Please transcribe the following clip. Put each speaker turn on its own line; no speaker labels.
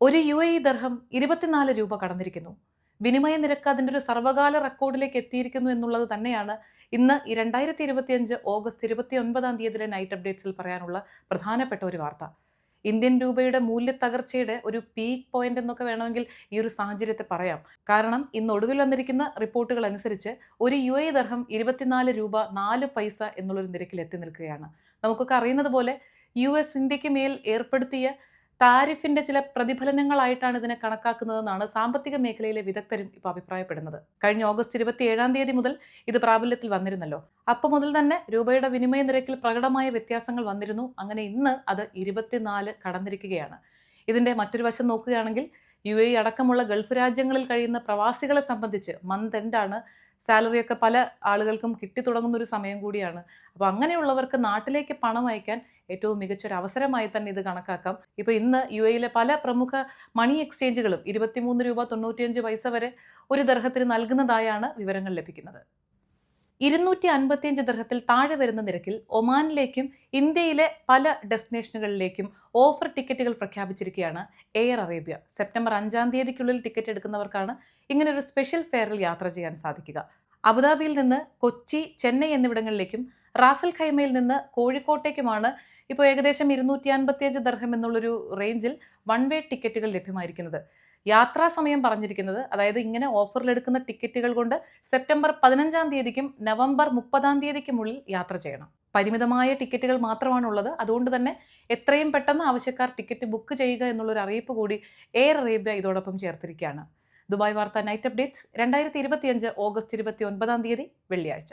ഒരു U A E dirham ഇരുപത്തിനാല് രൂപ കടന്നിരിക്കുന്നു. വിനിമയ നിരക്ക് അതിന്റെ ഒരു സർവകാല റെക്കോർഡിലേക്ക് എത്തിയിരിക്കുന്നു എന്നുള്ളത് തന്നെയാണ് ഇന്ന് രണ്ടായിരത്തി ഇരുപത്തിയഞ്ച് ഓഗസ്റ്റ് ഇരുപത്തി ഒൻപതാം തീയതിയിലെ നൈറ്റ് അപ്ഡേറ്റ്സിൽ പറയാനുള്ള പ്രധാനപ്പെട്ട ഒരു വാർത്ത. ഇന്ത്യൻ രൂപയുടെ മൂല്യത്തകർച്ചയുടെ ഒരു പീക്ക് പോയിന്റ് എന്നൊക്കെ വേണമെങ്കിൽ ഈ ഒരു സാഹചര്യത്തെ പറയാം. കാരണം ഇന്ന് ഒടുവിൽ വന്നിരിക്കുന്ന റിപ്പോർട്ടുകൾ അനുസരിച്ച് ഒരു യു എ ദർഹം ഇരുപത്തിനാല് രൂപ നാല് പൈസ എന്നുള്ളൊരു നിരക്കിൽ എത്തി നിൽക്കുകയാണ്. നമുക്കൊക്കെ അറിയുന്നത് പോലെ യു എസ് ഇന്ത്യയ്ക്ക് മേൽ ഏർപ്പെടുത്തിയ താരിഫിന്റെ ചില പ്രതിഫലനങ്ങളായിട്ടാണ് ഇതിനെ കണക്കാക്കുന്നതെന്നാണ് സാമ്പത്തിക മേഖലയിലെ വിദഗ്ധരും ഇപ്പോൾ അഭിപ്രായപ്പെടുന്നത്. കഴിഞ്ഞ ഓഗസ്റ്റ് ഇരുപത്തി ഏഴാം തീയതി മുതൽ ഇത് പ്രാബല്യത്തിൽ വന്നിരുന്നല്ലോ. അപ്പോൾ മുതൽ തന്നെ രൂപയുടെ വിനിമയ നിരക്കിൽ പ്രകടമായ വ്യത്യാസങ്ങൾ വന്നിരുന്നു. അങ്ങനെ ഇന്ന് അത് ഇരുപത്തിനാല് കടന്നിരിക്കുകയാണ്. ഇതിന്റെ മറ്റൊരു വശം നോക്കുകയാണെങ്കിൽ യു എ അടക്കമുള്ള ഗൾഫ് രാജ്യങ്ങളിൽ കഴിയുന്ന പ്രവാസികളെ സംബന്ധിച്ച് മന്ത് എൻഡാണ് സാലറിയൊക്കെ പല ആളുകൾക്കും കിട്ടി തുടങ്ങുന്ന ഒരു സമയം കൂടിയാണ്. അപ്പോൾ അങ്ങനെയുള്ളവർക്ക് നാട്ടിലേക്ക് പണം അയക്കാൻ ഏറ്റവും മികച്ച ഒരു അവസരമായി തന്നെ ഇത് കണക്കാക്കാം. ഇപ്പോൾ ഇന്ന് യു എയിലെ പല പ്രമുഖ മണി എക്സ്ചേഞ്ചുകളും ഇരുപത്തിമൂന്ന് രൂപ തൊണ്ണൂറ്റിയഞ്ച് പൈസ വരെ ഒരു ദർഹത്തിന് നൽകുന്നതായാണ് വിവരങ്ങൾ ലഭിക്കുന്നത്. ഇരുന്നൂറ്റി അൻപത്തിയഞ്ച് ദർഹത്തിൽ താഴെ വരുന്ന നിരക്കിൽ ഒമാനിലേക്കും ഇന്ത്യയിലെ പല ഡെസ്റ്റിനേഷനുകളിലേക്കും ഓഫർ ടിക്കറ്റുകൾ പ്രഖ്യാപിച്ചിരിക്കുകയാണ് എയർ അറേബ്യ. സെപ്റ്റംബർ അഞ്ചാം തീയതിക്കുള്ളിൽ ടിക്കറ്റ് എടുക്കുന്നവർക്കാണ് ഇങ്ങനെ ഒരു സ്പെഷ്യൽ ഫെയറിൽ യാത്ര ചെയ്യാൻ സാധിക്കുക. അബുദാബിയിൽ നിന്ന് കൊച്ചി ചെന്നൈ എന്നിവിടങ്ങളിലേക്കും റാസൽ ഖൈമയിൽ നിന്ന് കോഴിക്കോട്ടേക്കുമാണ് ഇപ്പോൾ ഏകദേശം ഇരുന്നൂറ്റി അൻപത്തിയഞ്ച് ദർഹം എന്നുള്ളൊരു റേഞ്ചിൽ വൺ വേ ടിക്കറ്റുകൾ ലഭ്യമായിരിക്കുന്നത്. യാത്രാ സമയം പറഞ്ഞിരിക്കുന്നത് അതായത് ഇങ്ങനെ ഓഫറിൽ എടുക്കുന്ന ടിക്കറ്റുകൾ കൊണ്ട് സെപ്റ്റംബർ പതിനഞ്ചാം തീയതിക്കും നവംബർ മുപ്പതാം തീയതിക്കുമുള്ളിൽ യാത്ര ചെയ്യണം. പരിമിതമായ ടിക്കറ്റുകൾ മാത്രമാണുള്ളത്. അതുകൊണ്ട് തന്നെ എത്രയും പെട്ടെന്ന് ആവശ്യക്കാർ ടിക്കറ്റ് ബുക്ക് ചെയ്യുക എന്നുള്ളൊരു അറിയിപ്പ് കൂടി എയർ അറേബ്യ ഇതോടൊപ്പം ചേർത്തിരിക്കുകയാണ്. ദുബായ് വാർത്ത നൈറ്റ് അപ്ഡേറ്റ്സ് രണ്ടായിരത്തി ഇരുപത്തിയഞ്ച് ഓഗസ്റ്റ് ഇരുപത്തി ഒൻപതാം തീയതി വെള്ളിയാഴ്ച.